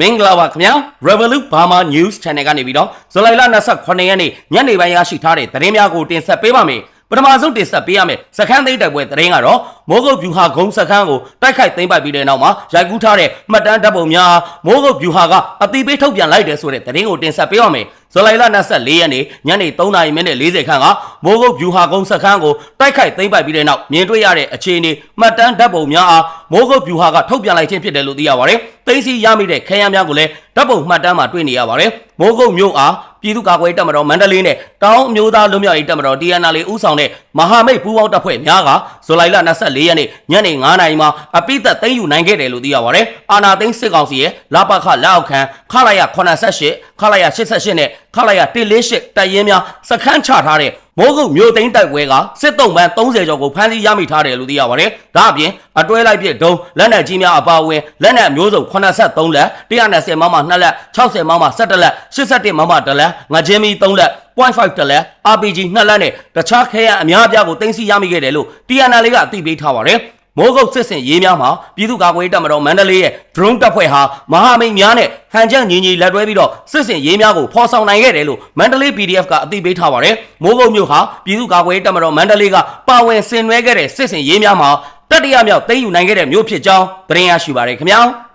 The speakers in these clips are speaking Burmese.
မင်္ဂလာပါခင်ဗျာ Revolut Burma News Channel ကနေပြီးတော့ဇူလိုင်လ28ရက်နေ့ညနေပိုင်းရရှိထားတဲ့သတင်းများကိုတင်ဆက်ပေးပါမယ် ပထမဆုံးတင်ဆက်ပေးရမယ်စခန်းသိမ်းတိုက်ပွဲသတင်းကတော့မိုးကုတ်ဗျူဟာဂုံစခန်းကိုတိုက်ခိုက်သိမ်းပိုက်ပြီးတဲ့နောက်မှာရိုက်ကူးထားတဲ့မှတ်တမ်းဓာတ်ပုံများမိုးကုတ်ဗျူဟာကအတိပေးထုတ်ပြန်လိုက်တယ်ဆိုတဲ့သတင်းကိုတင်ဆက်ပေးပါမယ်ဇူလိုင်လ24ရက်နေ့ညနေ3:40မိနစ်40ခန်းကမိုးကုတ်ဗျူဟာကုန်းစခန်းကိုတိုက်ခိုက်သိမ်းပိုက်ပြီးတဲ့နောက်မြင်တွေ့ရတဲ့အခြေအနေမှတ်တမ်းဓာတ်ပုံများအားမိုးကုတ်ဗျူဟာကထုတ်ပြန်လိုက်ခြင်းဖြစ်တယ်လို့သိရပါတယ်။သိသိရမိတဲ့ခဲယမ်းများကိုလည်းဓာတ်ပုံမှတ်တမ်းမှာတွေ့နေရပါတယ်။မိုးကုတ်မြို့အား ပြည်သူ့ကာကွယ်တပ်မတော်မန္တလေးနဲ့တောင်အမျိုးသားလွတ်မြောက်ရေးတပ်မတော် TNL ဦးဆောင်တဲ့မဟာမိတ်ပူးပေါင်းတပ်ဖွဲ့များကဇူလိုင်လ24ရက်နေ့ညနေ9:00နာရီမှာအပိသက်သိမ်းယူနိုင်ခဲ့တယ်လို့သိရပါတယ်။အာနာသိန်းစစ်ကောင်စီရဲ့လာပခလက်အောက်ခံခလာရ88 ခလာရ88နဲ့ခလာရ148တပ်ရင်းများစခန်းချထားတဲ့မိုးကုတ်မြို့သိမ်းတိုက်ပွဲကစစ်တုံးပန်း30ကျော်ကိုဖမ်းဆီးရမိထားတယ်လို့သိရပါတယ်။ဒါအပြင်အတွဲလိုက်ပြစ်ဒုံလက်နက်ကြီးများအပါအဝင်လက်နက်မျိုးစုံ83လက်120မမ2လက်60မမ17လက်81မမ1လက်ငကြင်းမီ3လက်0.5တလက် RPG 2လက်နဲ့တခြားခဲယံအများအပြားကိုတင်စီရမိခဲ့တယ်လို့ TNL ကအသိပေးထားပါတယ်။ မိုးကုတ်စစ်စင်ရေးများမှာပြည်သူ့ကာကွယ်ရေးတပ်မတော်မန္တလေးရဲ့ drone တပ်ဖွဲ့ဟာမဟာမိတ်များနဲ့ဟန်ချက်ညီညီလက်တွဲပြီးတော့စစ်စင်ရေးများကိုဖော်ဆောင်နိုင်ခဲ့တယ်လို့မန္တလေး PDF ကအသိပေးထားပါတယ်။မိုးကုတ်မြို့ဟာပြည်သူ့ကာကွယ်ရေးတပ်မတော်မန္တလေးကပါဝင်ဆင်နွှဲခဲ့တဲ့စစ်စင်ရေးများမှာတတိယမြောက်သိမ်းယူနိုင်ခဲ့တဲ့မြို့ဖြစ်ကြောင်းသတင်းရရှိပါရခင်ဗျာ။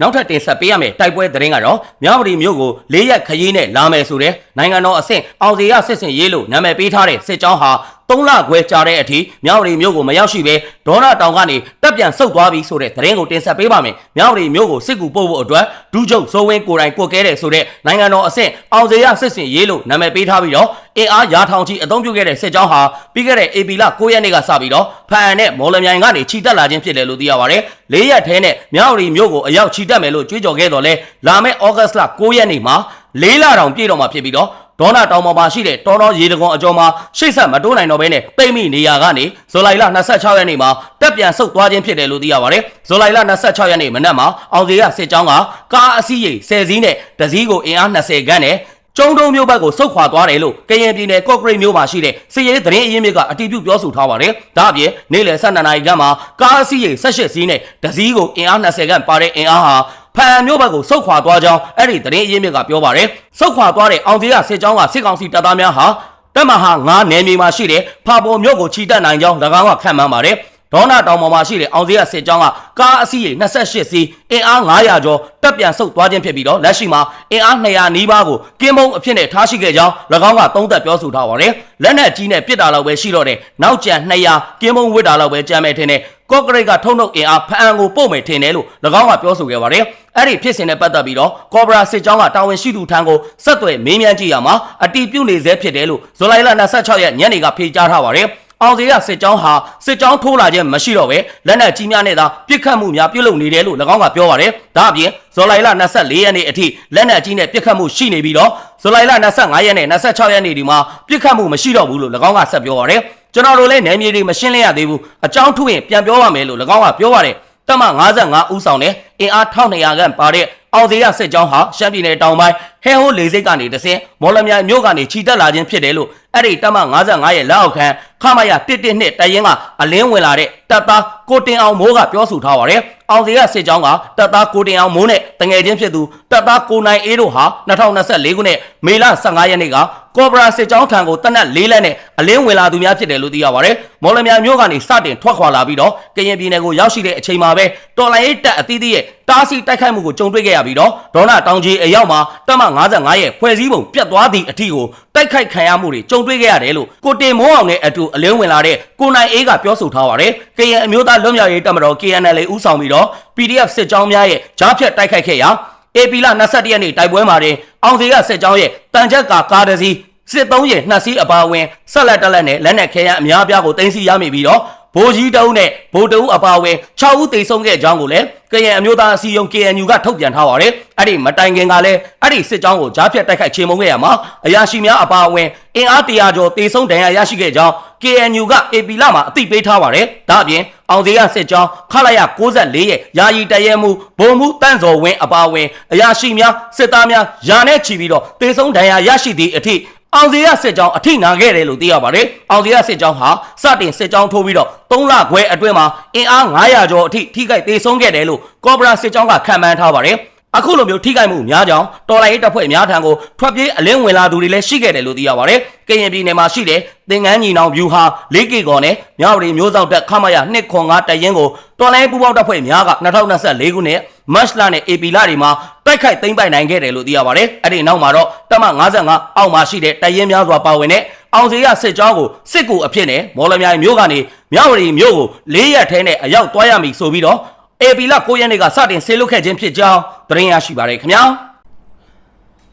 နောက်ထပ်တင်ဆက်ပေးရမယ်တိုက်ပွဲသတင်းကတော့မြဝတီမြို့ကို၄ရက်ခရီးနဲ့လာမယ်ဆိုတဲ့နိုင်ငံတော်အဆင့်အောင်စီရစစ်စင်ရေးလို့နာမည်ပေးထားတဲ့စစ်ကြောင်းဟာ ၃လခွဲကြာတဲ့အထိမြဝတီမြို့ကိုမရောက်ရှိဘဲဒေါနာတောင်ကနေတက်ပြန်ဆုတ်သွားပြီဆိုတဲ့သတင်းကိုတင်ဆက်ပေးပါမယ်မြဝတီမြို့ကိုစစ်ကူပို့ဖို့အတွက်ဒူးချုပ်စိုးဝင်းကိုယ်တိုင်ကိုကဲတဲ့ဆိုတဲ့နိုင်ငံတော်အဆင့်အောင်စီရစစ်စင်ရေးလို့နာမည်ပေးထားပြီးတော့အင်အားရာထောင်ချီအသုံးပြုခဲ့တဲ့စစ်ကြောင်းဟာပြီးခဲ့တဲ့ AP လ9ရက်နေ့ကစပြီးတော့ဖန်နဲ့မော်လမြိုင်ကနေခြိတက်လာခြင်းဖြစ်တယ်လို့သိရပါတယ်၄ရက်ထဲနဲ့မြဝတီမြို့ကိုအရောက်ခြိတက်မယ်လို့ကြွေးကြော်ခဲ့တော်လဲလာမယ့်ဩဂတ်လ9ရက်နေ့မှာလေးလတောင်ပြည့်တော့မှာဖြစ်ပြီးတော့ ဒေါနာတောင်ပေါ်မှာရှိတဲ့တောတော်ရေတကွန်အကျော်မှာရှေ့ဆက်မတိုးနိုင်တော့ဘဲနဲ့တိတ်မိနေရကနေဇူလိုင်လ26ရက်နေ့မှာတက်ပြန်ဆုတ်သွားခြင်းဖြစ်တယ်လို့သိရပါတယ်ဇူလိုင်လ26ရက်နေ့မနက်မှာအောင်စီရစစ်ကြောင်းကကားအစီးရိတ်10စီးနဲ့တစည်းကိုအင်အား20ခန်းနဲ့ကျုံတုံမြို့ဘက်ကိုဆုတ်ခွာသွားတယ်လို့ကရင်ပြည်နယ်ကော့ဂရိတ်မြို့မှာရှိတဲ့စစ်ရေးသတင်းအရင်းမြစ်ကအတည်ပြုပြောဆိုထားပါတယ်။ဒါအပြင်နေ့လယ်12နာရီခန့်မှာကားအစီးရိတ်18စီးနဲ့တစည်းကိုအင်အား20ခန့်ပါတဲ့အင်အားဟာ ဖန်မြို့ဘက်ကိုဆုတ်ခွာသွားကြောင်းအဲ့ဒီသတင်းအရင်းမြစ်ကပြောပါတယ်။ဆုတ်ခွာသွားတဲ့အောင်သေးရစစ်ကြောင်းကစစ်ကောင်စီတပ်သားများဟာတပ်မဟာ9နယ်မြေမှာရှိတဲ့ဖာပေါ်မြို့ကိုချီတက်နိုင်ကြောင်း၎င်းကခန့်မှန်းပါတယ်။ဒေါနာတောင်ပေါ်မှာရှိတဲ့အောင်စရစစ်ကြောင်းကကားအစီးရေ28စီးအင်အား900ကျော်တက်ပြန်ဆုတ်သွားခြင်းဖြစ်ပြီးတော့လက်ရှိမှာအင်အား200နီးပါးကိုကင်းမုံအဖြစ်နဲ့ထားရှိခဲ့ကြောင်း၎င်းကသုံးသပ်ပြောဆိုထားပါတယ်။လက်နက်ကြီးနဲ့ပစ်တာလောက်ပဲရှိတော့တဲ့နောက်ကျန်200ကင်းမုံဝစ်တာလောက်ပဲကြမ်းမဲ့ထင်တဲ့ ကော့ဂရိတ်ကထုံထုတ်အင်အားဖအံကိုပို့မယ်ထင်တယ်လို့၎င်းကပြောဆိုခဲ့ပါတယ်။အဲ့ဒီဖြစ်စဉ်နဲ့ပတ်သက်ပြီးတော့ကောဘရာစစ်ကြောင်းကတာဝန်ရှိသူထံကိုဆက်သွယ်မေးမြန်းကြည့်ရမှာအတီးပြုတ်နေစေဖြစ်တယ်လို့ဇူလိုင်လ26ရက်ညနေကဖေကြားထားပါတယ်။အောင်စီရစစ်ကြောင်းဟာစစ်ကြောင်းထိုးလာခြင်းမရှိတော့ပဲလက်နက်ကြီးများနဲ့သာပြစ်ခတ်မှုများပြုလုပ်နေတယ်လို့၎င်းကပြောပါတယ်။ဒါအပြင်ဇူလိုင်လ24ရက်နေ့အထိလက်နက်ကြီးနဲ့ပြစ်ခတ်မှုရှိနေပြီးတော့ဇူလိုင်လ25ရက်နဲ့26ရက်နေ့ဒီမှာပြစ်ခတ်မှုမရှိတော့ဘူးလို့၎င်းကဆက်ပြောပါတယ်။ ကျွန်တော်တို့လည်းနယ်မြေတွေမရှင်းလင်းရသေးဘူး။အကြောင်းထုရင်ပြန်ပြောပါမယ်လို့၎င်းကပြောပါတယ်။တပ်မ55ဦးဆောင်တဲ့အင်အား1200ခန့်ပါတဲ့အောင်သေးရစစ်ကြောင်းဟာရှမ်းပြည်နယ်တောင်ပိုင်းဟဲဟိုးလေစိတ်ကနေတဆင်းမော်လမြိုင်မြို့ကနေခြိတက်လာခြင်းဖြစ်တယ်လို့အဲ့ဒီတပ်မ55ရဲ့လက်အောက်ခံခမရ112တရင်ကအလင်းဝင်လာတဲ့တပ်သားကိုတင်အောင်မိုးကပြောဆိုထားပါတယ်။အောင်သေးရစစ်ကြောင်းကတပ်သားကိုတင်အောင်မိုးနဲ့တငယ်ချင်းဖြစ်သူတပ်သားကိုနိုင်အေးတို့ဟာ2024ခုနှစ်မေလ15ရက်နေ့ကကော့ဘရာစစ်ကြောင်းထံကိုတနက်၄လက်နဲ့အလင်းဝင်လာသူများဖြစ်တယ်လို့သိရပါတယ်။မော်လမြိုင်မြို့ကနေစတင်ထွက်ခွာလာပြီးတော့ကရင်ပြည်နယ်ကိုရောက်ရှိတဲ့အချိန်မှာပဲတော်လိုင်းရေးတပ်အသီးသီးရဲ့တားဆီးတိုက်ခိုက်မှုကိုကြုံတွေ့ခဲ့ရပြီးတော့ဒေါနာတောင်ကြီးအရောက်မှာတပ်မ55ရဲ့ဖွဲ့စည်းပုံပြတ်သွားသည့်အထီကိုတိုက်ခိုက်ခံရမှုတွေကြုံတွေ့ခဲ့ရတယ်လို့ကိုတင်မိုးအောင်နဲ့အတူအလင်းဝင်လာတဲ့ကိုနိုင်အေးကပြောဆိုထားပါတယ်။ KN အမျိုးသားလွတ်မြောက်ရေးတပ်မတော် KNL ဦးဆောင်ပြီးတော့ PDF စစ်ကြောင်းများရဲ့ကြားဖြတ်တိုက်ခိုက်ခဲ့ရာ AP လ22ရက်နေ့တိုက်ပွဲမှာတင်အောင်စီကစစ်ကြောင်းရဲ့တန်ချက်ကာကားတစ်စီးစစ်သုံးရဲ့နှစ်စီးအပါအဝင်ဆက်လက်တက်လက်နဲ့လက်နက်ခဲယမ်းအများအပြားကိုတင်စီရမိပြီးတော့ ဗိုလ်ကြီးတုံးနဲ့ဗိုလ်တအုပ်အပါအဝင်6ဦးသေဆုံးခဲ့ကြောင်းကိုလည်းကရင်အမျိုးသားအစည်းအရုံး KNU ကထုတ်ပြန်ထားပါတယ်။အဲ့ဒီမတိုင်ခင်ကလည်းအဲ့ဒီစစ်ကြောင်းကိုကြားဖြတ်တိုက်ခိုက်ချေမှုန်းခဲ့ရမှာအရာရှိများအပါအဝင်အင်အားတရာကျော်သေဆုံးဒဏ်ရာရရှိခဲ့ကြောင်း KNU က AP လမှာအသိပေးထားပါတယ်။ဒါအပြင်အောင်သေးရစစ်ကြောင်းခလာရ64ရဲ့ယာယီတရဲမှုဘုံမှုတန့်စော်ဝင်းအပါအဝင်အရာရှိများစစ်သားများယာနဲ့ချီပြီးတော့သေဆုံးဒဏ်ရာရရှိသည့်အထိ အောင်စီရစစ်ကြောင်းအထိနာခဲ့တယ်လို့သိရပါတယ်။အောင်စီရစစ်ကြောင်းဟာစတင်စစ်ကြောင်းထိုးပြီးတော့3လခွဲအတွင်းမှာအင်အား900ကျော်အထိထိခိုက်သေးဆုံးခဲ့တယ်လို့ကော့ဘရာစစ်ကြောင်းကခံမှန်းထားပါတယ် အခုလိုမျိုးထိခိုက်မှုများကြောင်းတော်လိုင်းရေးတပ်ဖွဲ့များထံကိုထွက်ပြေးအလင်းဝင်လာသူတွေလည်းရှိခဲ့တယ်လို့သိရပါတယ်။ကရင်ပြည်နယ်မှာရှိတဲ့သင်္ကန်းညီနောင်ဗျူဟာ၄ကီကော်နဲ့မြဝတီမျိုးစောက်တပ်ခမရ205တရင်ကိုတော်လိုင်းရေးပူးပေါင်းတပ်ဖွဲ့များက2024ခုနှစ်မတ်လနဲ့ဧပြီလတွေမှာတိုက်ခိုက်သိမ်းပိုက်နိုင်ခဲ့တယ်လို့သိရပါတယ်။အဲ့ဒီနောက်မှာတော့တပ်မ55အောက်မှာရှိတဲ့တရင်များစွာပါဝင်တဲ့အောင်စီရစစ်ကြောင်းကိုစစ်ကူအဖြစ်နဲ့မော်လမြိုင်မြို့ကနေမြဝတီမြို့ကို၄ရက်ထဲနဲ့အရောက်သွားရမည်ဆိုပြီးတော့ အေပီလ9ရက်နေ့ကစတင်ဆေးလွတ်ခဲ့ခြင်းဖြစ်ကြောင်းသတင်းရရှိပါရခင်ဗျာ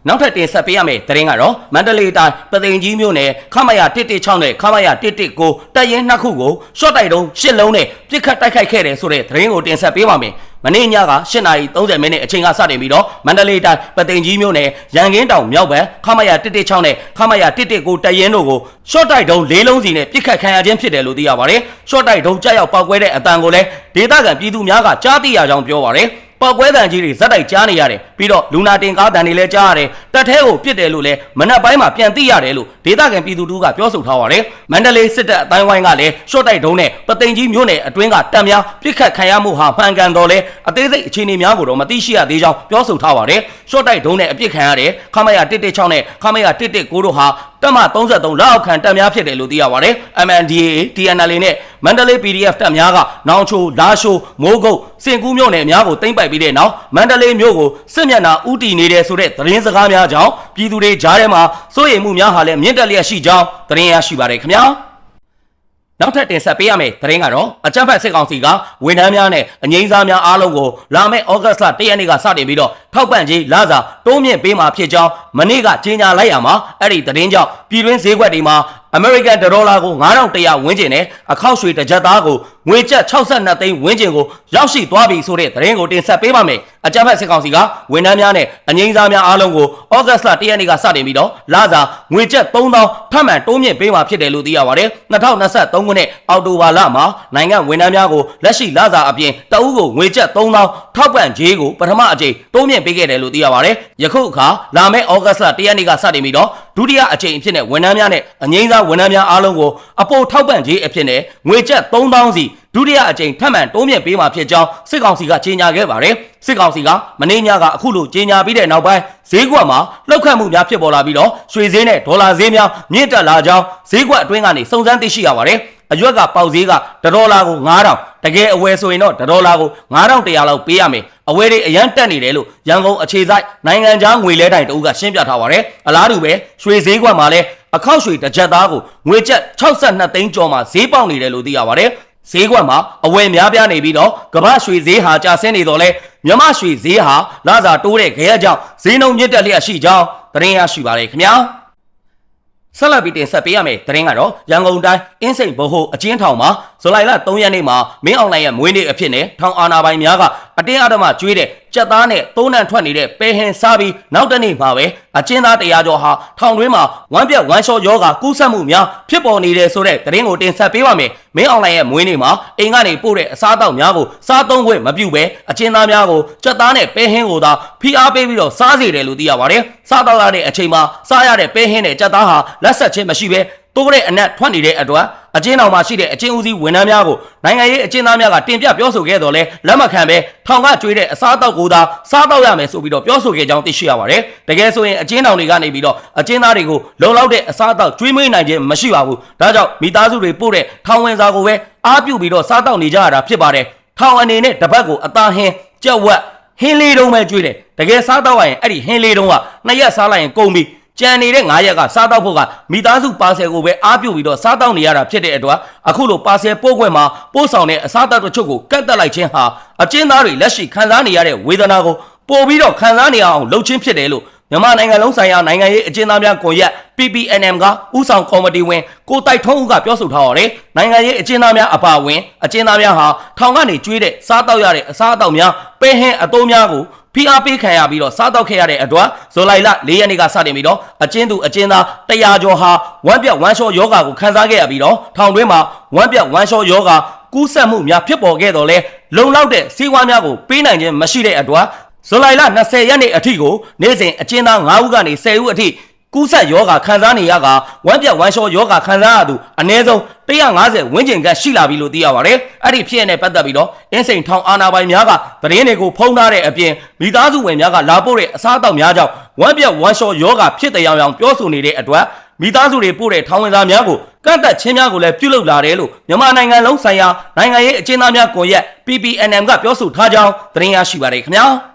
နောက်ထပ်တင်ဆက်ပေးရမယ့်သတင်းကတော့မန္တလေးတိုင်းပသိမ်ကြီးမြို့နယ်ခမရ116နဲ့ခမရ119တပ်ရင်းနှစ်ခုကိုရှော့တိုက်တုံးရှစ်လုံးနဲ့ပြစ်ခတ်တိုက်ခိုက်ခဲ့တယ်ဆိုတဲ့သတင်းကိုတင်ဆက်ပေးပါမယ် မနေ့ညက8:30မိနစ်အချိန်ကစတင်ပြီးတော့မန္တလေးတိုင်းပသိမ်ကြီးမြို့နယ်ရန်ကင်းတောင်မြောက်ဘက်ခမရ116နဲ့ခမရ119တပ်ရင်းတို့ကိုရှော့တိုက်တုံး၄လုံးစီနဲ့ပြစ်ခတ်ခံရခြင်းဖြစ်တယ်လို့သိရပါတယ်ရှော့တိုက်တုံးကြောက်ရောက်ပောက်ကွဲတဲ့အတန်ကိုလည်းဒေသခံပြည်သူများကကြားသိရကြောင်းပြောပါတယ် ပောက်ကွဲတန်ကြီးတွေဇက်တိုက်ကြားနေရတယ်ပြီးတော့လူနာတင်ကားတန်တွေလည်းကြားရတယ်တက်ထဲကိုပြစ်တယ်လို့လည်းမနက်ပိုင်းမှာပြန်သိရတယ်လို့ဒေသခံပြည်သူတို့ကပြောဆိုထားပါတယ်မန္တလေးစစ်တပ်အတိုင်းဝိုင်းကလည်းရှော့တိုက်တုံးနဲ့ပသိမ်ကြီးမြို့နယ်အတွင်းကတပ်များပြစ်ခတ်ခံရမှုဟာမှန်ကန်တော်လဲအသေးစိတ်အခြေအနေများကိုတော့မသိရှိရသေးကြောင်းပြောဆိုထားပါတယ်ရှော့တိုက်တုံးနဲ့အပြစ်ခံရတဲ့ခမရ116နဲ့ခမရ119တို့ဟာ တပ်မ33လက်အောက်ခံတပ်များဖြစ်တယ်လို့သိရပါတယ် MNDAA TNL နဲ့မန္တလေး PDF တပ်များကနောင်ချိုလာရှိုးမိုးကုတ်စင်ကူးမြို့နယ်အများကိုသိမ်းပိုက်ပြီးတဲ့နောက်မန္တလေးမြို့ကိုစစ်မျက်နှာဥတီနေတယ်ဆိုတဲ့သတင်းစကားများကြောင့်ပြည်သူတွေကြားထဲမှာစိုးရိမ်မှုများဟာလည်းမြင့်တက်လျက်ရှိကြောင်းသတင်းရရှိပါတယ်ခင်ဗျာနောက်ထပ်တင်ဆက်ပေးရမယ့်သတင်းကတော့အကြမ်းဖက်စစ်ကောင်စီကဝန်ထမ်းများနဲ့အငိမ့်စားများအားလုံးကိုလာမယ့်ဩဂတ်စ်လ၁ရက်နေ့ကစတင်ပြီးတော့ ထောက်ပံ့ကြေးလာစာတိုးမြင့်ပေးမှာဖြစ်ကြောင်းမနေ့ကကြေညာလိုက်ရမှာအဲ့ဒီသတင်းကြောင့်ပြည်တွင်းဈေးကွက်တွေမှာ American ဒေါ်လာကို9100ဝန်းကျင်နဲ့အခောက်ရွှေတစ်ကြက်သားကိုငွေကျပ်62သိန်းဝန်းကျင်ကိုရောက်ရှိသွားပြီဆိုတဲ့သတင်းကိုတင်ဆက်ပေးပါမယ်။အကြမ်းဖက်စစ်ကောင်စီကဝန်ထမ်းများနဲ့အငိမ့်စားများအားလုံးကိုဩဂတ်စ်လ1ရက်နေ့ကစတင်ပြီးတော့လစာငွေကျပ်3000ထပ်မံတိုးမြင့်ပေးမှာဖြစ်တယ်လို့သိရပါတယ်။2023ခုနှစ်အောက်တိုဘာလမှာနိုင်ငံဝန်ထမ်းများကိုလက်ရှိလစာအပြင်တအုပ်ကိုငွေကျပ်3000ထောက်ပံ့ကြေးကိုပထမအကြိမ်တိုးမြင့်ပေးခဲ့တယ်လို့သိရပါတယ်။ယခုအခါလာမယ့်ဩဂတ်စ်လ1ရက်နေ့ကစတင်ပြီးတော့ဒုတိယအကြိမ်အဖြစ်နဲ့ဝန်ထမ်းများနဲ့အငိမ့်စားဝန်ထမ်းများအားလုံးကိုအပိုထောက်ပံ့ကြေးအဖြစ်နဲ့ငွေကျပ်3000စီဒုတိယအကြိမ်ထပ်မံတိုးမြင့်ပေးမှာဖြစ်ကြောင်းစစ်ကောင်စီကကြေညာခဲ့ပါတယ်စစ်ကောင်စီကမနေ့ညကအခုလိုကြေညာပြီးတဲ့နောက်ပိုင်းဈေးကွက်မှာလှုပ်ခတ်မှုများဖြစ်ပေါ်လာပြီးတော့ရွှေဈေးနဲ့ဒေါ်လာဈေးများမြင့်တက်လာကြောင်းဈေးကွက်အတွင်းကနေစုံစမ်းသိရှိရပါတယ်အရွက်ကပေါက်ဈေးကတဒေါ်လာကို9000တကယ်အဝယ်ဆိုရင်တော့တဒေါ်လာကို9100လောက်ပေးရမယ် အဝယ်တွေအရန်တက်နေတယ်လို့ရန်ကုန်အခြေစိုက်နိုင်ငံခြားငွေလဲတိုင်တူကရှင်းပြထားပါတယ်အလားတူပဲရွှေဈေးကွက်မှာလည်းအခောက်ရွှေတစ်ကြက်သားကိုငွေကျပ်62သိန်းကျော်မှဈေးပေါက်နေတယ်လို့သိရပါတယ်ဈေးကွက်မှာအဝယ်များပြားနေပြီးတော့ကမ္ဘာရွှေဈေးဟာကျဆင်းနေတော့လဲမြမရွှေဈေးဟာလစာတိုးတဲ့ခရက်ကြောင့်ဈေးနှုန်းမြင့်တက်လျက်ရှိကြောင်းသတင်းရရှိပါတယ်ခင်ဗျာ ဆက်လက်ပြီးတင်ဆက်ပေးရမယ့်သတင်းကတော့ရန်ကုန်တိုင်းအင်းစိန်ဘဟုအချင်းထောင်မှာဇူလိုင်လ3ရက်နေ့မှာမင်းအောင်လှိုင်ရဲ့မွေးနေ့အဖြစ်နဲ့ထောင်အာဏာပိုင်များကအတင်းအဓမ္မကျွေးတဲ့ကြက်သားနဲ့သုံးနှံထွက်နေတဲ့ပဲဟင်စားပြီးနောက်တနေ့မှာပဲအချင်းသားတရားကျော်ဟာထောင်တွင်းမှာဝမ်းပြက်ဝမ်းလျှောယောဂါကူးစက်မှုများဖြစ်ပေါ်နေတယ်ဆိုတဲ့သတင်းကိုတင်ဆက်ပေးပါမယ် မင်းအောင်လှိုင်ရဲ့မွေးနေ့မှာအိမ်ကနေပို့တဲ့အစားအသောက်များကိုစားသုံးခွင့်မပြုဘဲအချင်းသားများကိုကြက်သားနဲ့ပဲဟင်းကိုသာဖိအားပေးပြီးတော့စားစေတယ်လို့သိရပါတယ်စားတော့ရတဲ့အချိန်မှာစားရတဲ့ပဲဟင်းနဲ့ကြက်သားဟာလက်ဆက်ချင်းမရှိဘဲ တိုးတဲ့အနက်ထွက်နေတဲ့အတွက်အကျဉ်းတော်မှာရှိတဲ့အကျဉ်းဦးစီးဝန်ထမ်းများကိုနိုင်ငံရေးအကျဉ်းသားများကတင်ပြပြောဆိုခဲ့တော်လဲလက်မခံပဲထောင်ကကျွေးတဲ့အစားအသောက်ကိုသာစားတော့ရမယ်ဆိုပြီးတော့ပြောဆိုခဲ့ကြောင်းသိရှိရပါတယ်။တကယ်ဆိုရင်အကျဉ်းတော်တွေကနေပြီးတော့အကျဉ်းသားတွေကိုလုံလောက်တဲ့အစားအသောက်ကျွေးမွေးနိုင်ခြင်းမရှိပါဘူး။ဒါကြောင့်မိသားစုတွေပို့တဲ့ထောင်ဝင်စာကိုပဲအားပြုပြီးတော့စားတော့နေကြရတာဖြစ်ပါတယ်။ထောင်အနေနဲ့တပတ်ကိုအသားဟင်းကြက်ဝက်ဟင်းလေးတုံးပဲကျွေးတယ်။တကယ်စားတော့ရရင်အဲ့ဒီဟင်းလေးတုံးကနှစ်ရက်စားလိုက်ရင်ကုန်ပြီ။ ကြံနေတဲ့9ရက်ကစားတော့ဖို့ကမိသားစုပါဆယ်ကိုပဲအားပြုပြီးတော့စားတော့နေရတာဖြစ်တဲ့အတွက်အခုလိုပါဆယ်ပို့ခွင့်မှာပို့ဆောင်တဲ့အစားအသောက်တချို့ကိုကန့်တက်လိုက်ခြင်းဟာအကျဉ်းသားတွေလက်ရှိခံစားနေရတဲ့ဝေဒနာကိုပို့ပြီးတော့ခံစားနေရအောင်လုပ်ခြင်းဖြစ်တယ်လို့ မြန်မာနိုင်ငံလုံးဆိုင်ရာနိုင်ငံရေးအကျဉ်းသားများကွန်ရက် PPNM ကဥဆောင်ကော်မတီဝင်ကိုတိုက်ထုံးဦးကပြောဆိုထားပါတယ်။နိုင်ငံရေးအကျဉ်းသားများအပါအဝင်အကျဉ်းသားများဟာထောင်ကနေကျွေးတဲ့စားတောက်ရတဲ့အစားအသောက်များပဲဟင်းအတိုးများကိုဖိအားပေးခံရပြီးတော့စားတော့ခဲ့ရတဲ့အတွက်ဇူလိုင်လ၄ရက်နေ့ကစတင်ပြီးတော့အကျဉ်းသူအကျဉ်းသား100ကျော်ဟာဝမ်းပြက်ဝမ်းလျှောယောဂါကိုခံစားခဲ့ရပြီးတော့ထောင်တွင်းမှာဝမ်းပြက်ဝမ်းလျှောယောဂါကူးစက်မှုများဖြစ်ပေါ်ခဲ့တော့လဲလုံလောက်တဲ့စီးပွားများကိုပေးနိုင်ခြင်းမရှိတဲ့အတွက် ဇူလိုင်လ20ရက်နေ့အထိကိုနေ့စဉ်အကျဉ်းသား9ဦးကနေ10ဦးအထိကူးဆက်ယောဂခံစားနေရကဝမ်းပြက်ဝမ်းလျှောယောဂခံစားရသူအနည်းဆုံး150ဝန်းကျင်ခန့်ရှိလာပြီလို့သိရပါတယ်အဲ့ဒီဖြစ်ရတဲ့ပတ်သက်ပြီးတော့အင်းစိန်ထောင်အာနာပိုင်များကသတင်းတွေကိုဖုံးထားတဲ့အပြင်မိသားစုဝင်များကလာပို့တဲ့အစားအသောက်များကြောင့်ဝမ်းပြက်ဝမ်းလျှောယောဂဖြစ်တဲ့အောင်ပြောဆိုနေတဲ့အတွက်မိသားစုတွေပို့တဲ့ထောင်ဝင်သားများကိုကန့်သက်ချင်းများကိုလည်းပြုလုပ်လာတယ်လို့မြန်မာနိုင်ငံလုံးဆိုင်ရာနိုင်ငံရေးအကျဉ်းသားများကွန်ရက် PPNM ကပြောဆိုထားကြောင်းသတင်းရရှိပါတယ်ခင်ဗျာ